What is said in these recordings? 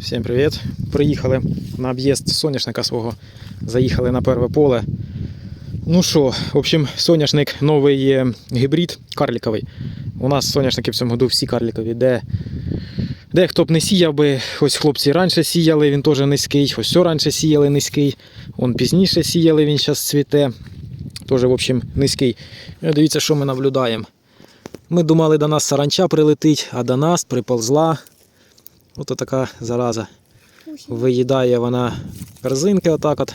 Всім привіт! Приїхали на об'їзд соняшника свого. Заїхали на перше поле. Ну що, в общем, соняшник новий е, гібрид карліковий. У нас соняшники в цьому году всі карлікові, де, де хто б не сіяв би, ось хлопці раніше сіяли, він теж низький, ось все раніше сіяли низький, он пізніше сіяли, він зараз цвіте. Теж, в общем, низький. І дивіться, що ми наблюдаємо. Ми думали, до нас саранча прилетить, а до нас приползла Ото така зараза. Виїдає вона корзинки отак от.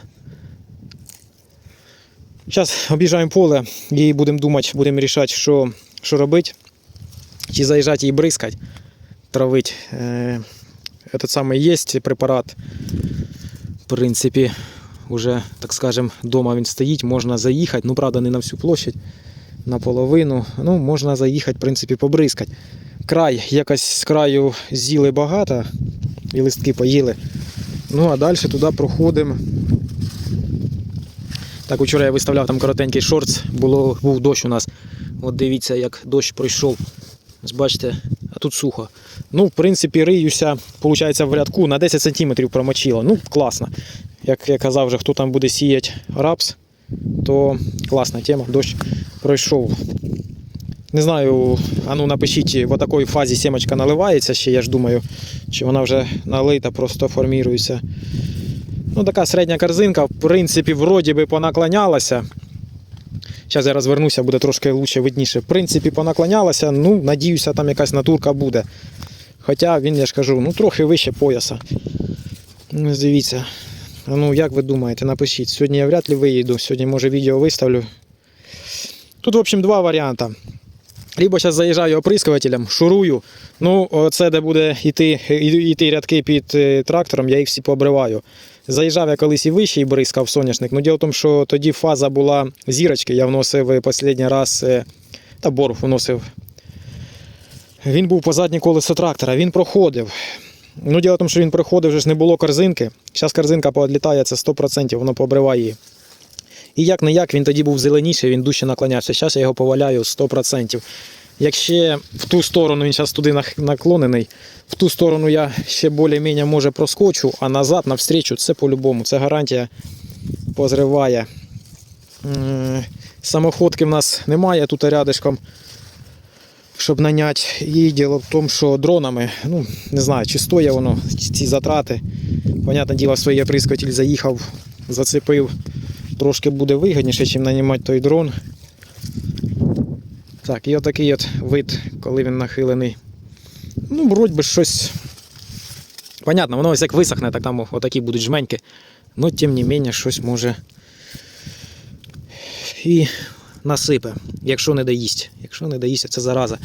Зараз об'їжджаємо поле і будемо думати, будемо рішати, що, що робити. Чи заїжджати і бризкати, травити. Е, Этот самий є препарат. В принципі, вже, так скажем, вдома він стоїть, можна заїхати. Ну, правда, не на всю площадь, наполовину. Ну, можна заїхати, в принципі, побризкати край, якось з краю з'їли багато і листки поїли. Ну а далі туди проходимо. Так, вчора я виставляв там коротенький шортс, було, був дощ у нас. От дивіться, як дощ пройшов. Бачите, а тут сухо. Ну, в принципі, риюся, виходить, в рядку на 10 см промочило. Ну, класно. Як я казав, вже хто там буде сіяти рапс, то класна тема, дощ пройшов. Не знаю, а ну напишіть, в такій фазі сімочка наливається ще, я ж думаю, чи вона вже налита, просто формірується. Ну, така середня корзинка, в принципі, вроді би понаклонялася. Зараз я розвернуся, буде трошки лучше видніше. В принципі, понаклонялася, ну, надіюся, там якась натурка буде. Хоча він, я ж кажу, ну трохи вище пояса. Ну, Дивіться. Ну, як ви думаєте, напишіть. Сьогодні я вряд ли виїду, сьогодні, може, відео виставлю. Тут, в общем, два варіанти. Либо зараз заїжджаю оприскувателем, шурую. Ну, це де буде йти, йти рядки під е, трактором, я їх всі пообриваю. Заїжджав я колись і вище і бризкав соняшник. Ну, діло в тому, що тоді фаза була зірочки, я вносив останній раз е, та борг вносив. Він був по заднє колесо трактора, він проходив. Ну, діло в тому, що він проходив, вже ж не було корзинки. Зараз корзинка поодлітає, це 100%, воно пообриває її. І як не як він тоді був зеленіший, він дужче наклонявся. Зараз я його поваляю 100%. Якщо в ту сторону він зараз туди наклонений, в ту сторону я ще більш-менш може проскочу, а назад навстрічу це по-любому. Це гарантія позриває. Самоходки в нас немає тут рядишком, щоб наняти. І діло в тому, що дронами, ну не знаю, чи стоїть воно, ці затрати. Понятне діло, своє оприскуватель заїхав, зацепив трошки буде вигідніше, ніж нанімати той дрон. Так, і отакий от вид, коли він нахилений. Ну, вроді би щось. Понятно, воно ось як висохне, так там отакі будуть жменьки. Ну, тим не менше, щось може і насипе, якщо не доїсть. Якщо не доїсть, це зараза.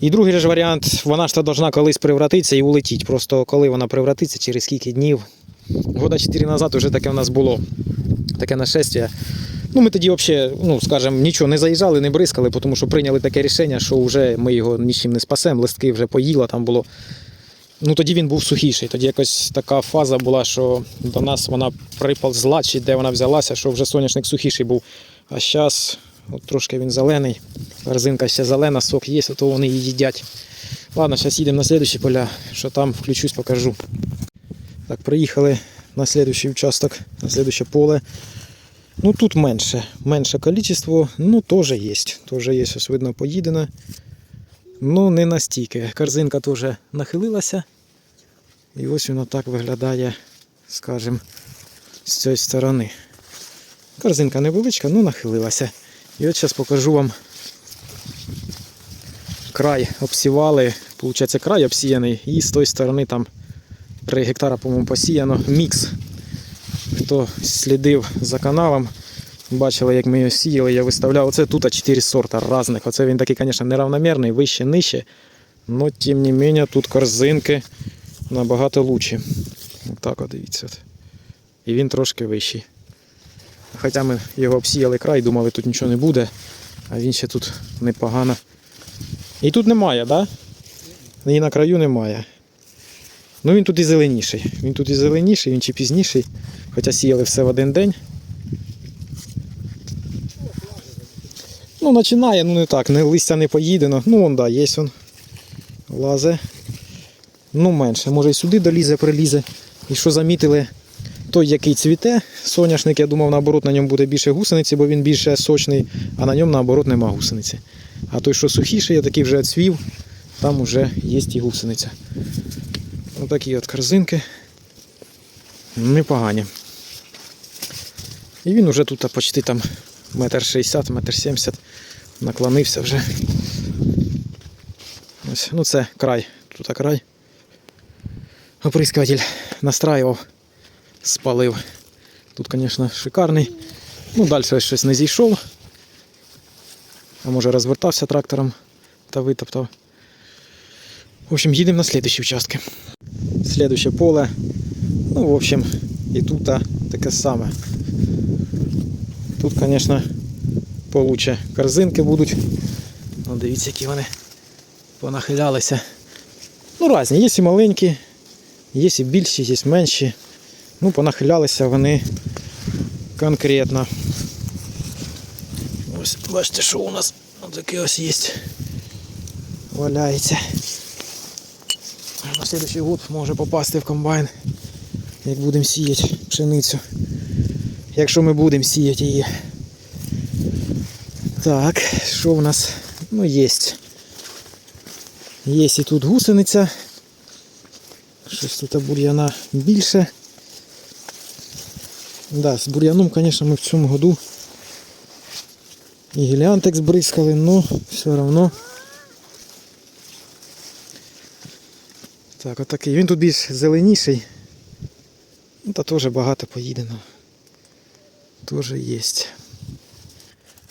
І другий ж варіант, вона ж то должна колись превратитися і улетіти. Просто коли вона превратиться, через скільки днів. Года 4 назад вже таке у нас було таке нашестя. Ну, Ми тоді взагалі, ну, скажімо, нічого не заїжджали, не бризкали, тому що прийняли таке рішення, що вже ми його нічим не спасемо, листки вже поїло, там було. Ну Тоді він був сухіший. Тоді якось така фаза була, що до нас вона приползла, чи де вона взялася, що вже соняшник сухіший був. А зараз от трошки він зелений, резинка ще зелена, сок є, то вони її їдять. Ладно, зараз їдемо на слідчі поля, що там включусь, покажу. Так, приїхали на следующий участок, на следующее поле. Ну тут менше, менше количество, ну теж є. Теж є, ось видно, поїдено. Ну не настільки. Корзинка теж нахилилася. І ось воно так виглядає, скажімо, з цієї сторони. Корзинка невеличка, ну нахилилася. І от зараз покажу вам край обсівали. Получається, край обсіяний, і з тої сторони там 3 гектара, по-моєму, посіяно. Мікс. Хто слідив за каналом, бачили, як ми його сіяли, я виставляв. Оце тут 4 сорта різних. Оце він такий, звісно, неравномірний, вище, нижче. Но тим не менше тут корзинки набагато лучші. Отак от дивіться. І він трошки вищий. Хоча ми його обсіяли край, думали, тут нічого не буде, а він ще тут непогано. І тут немає, так? Да? І на краю немає. Ну він тут і зеленіший. Він тут і зеленіший, він чи пізніший. Хоча сіяли все в один день. Ну, починає, ну не так, не, листя не поїдено. Ну вон, да, є він. Лазе. Ну, менше. Може і сюди долізе, прилізе. І що замітили, той, який цвіте, соняшник, я думав, наоборот, на ньому буде більше гусениці, бо він більше сочний, а на ньому, наоборот, нема гусениці. А той, що сухіший, я такий вже відцвів, там вже є і гусениця. Отакі от корзинки. Непогані. І він уже тут почти там метр шістдесят, метр сімдесят наклонився вже. Ось, ну це край. Тут край. Оприскуватель настраював, спалив. Тут, звісно, шикарний. Ну, далі ось щось не зійшов. А може розвертався трактором та витоптав. В общем, їдемо на слідчі участки. Слідуще поле. Ну, в общем, і тут таке саме. Тут, звісно, получше корзинки будуть. Ну, дивіться, які вони понахилялися. Ну, різні, є і маленькі, є і більші, є менші. Ну, понахилялися вони конкретно. Ось, бачите, що у нас таке ось є. Валяється. На следующий год може попасти в комбайн, як будемо сіяти пшеницю. Якщо ми будемо сіяти її. Так, що в нас? Ну, є. Є і тут гусениця. Щось тут бур'яна більше. Да, з бур'яном, звісно, ми в цьому году і гіліантекс бризкали, але все одно. Так, отакий. Він тут більш зеленіший. Ну, та теж багато поїдено. Тоже є.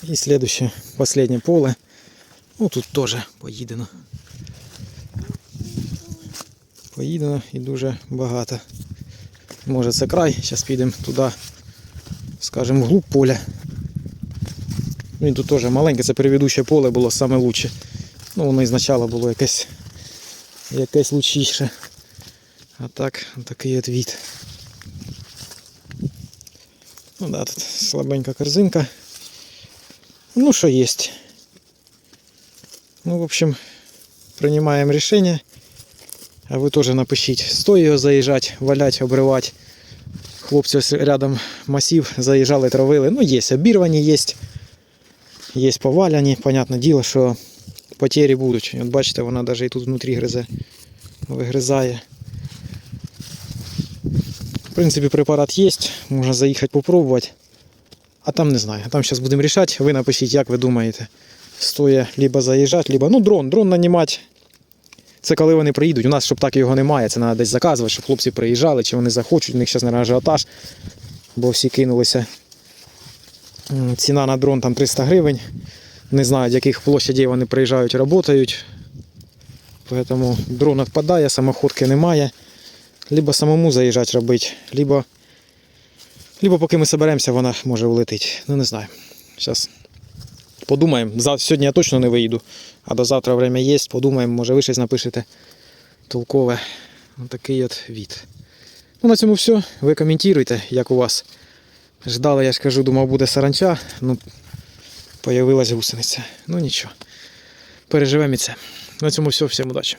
І следующее, последнее поле. Ну тут теж поїдено. Поїдено і дуже багато. Може це край, зараз підемо туди, скажімо, вглуб поля. Ну і тут теж маленьке, це предыдущее поле було саме лучше. Ну воно і спочатку було якесь, якесь лучіше. А так, такий от від. Ну да, тут слабенька корзинка. Ну, что есть. Ну, в общем, принимаем решение. А ви теж напишіть, стоїть його заїжджати, валять, обривати. Хлопці ось рядом масів заїжджали, травили. Ну, є обірвані, є. Є поваляні. Понятне діло, що потері будуть. От бачите, вона навіть і тут внутрі гризе, вигризає. В принципі, препарат є, можна заїхати попробувати. А там не знаю. Там зараз будемо рішати. Ви напишіть, як ви думаєте. Стоїть либо заїжджати, либо. Ну, дрон, дрон нанімати. Це коли вони приїдуть. У нас, щоб так його немає, це треба десь заказувати, щоб хлопці приїжджали, чи вони захочуть, у них зараз, наразі, ажіотаж, бо всі кинулися. Ціна на дрон там 300 гривень. Не знаю, з яких площадей вони приїжджають, працюють. Тому дрон відпадає, самоходки немає. Либо самому заїжджати робити, либо, либо поки ми соберемося, вона може улетіти. Ну не знаю. Зараз подумаємо. Сьогодні я точно не виїду, а до завтра время є. Подумаємо, може ви щось напишете толкове. Ось такий от від. Ну на цьому все. Ви коментуйте, як у вас. Ждали, я ж кажу, думав, буде саранча. Ну, появилась гусениця. Ну нічого. Переживемо і це. На цьому все. Всім удачі.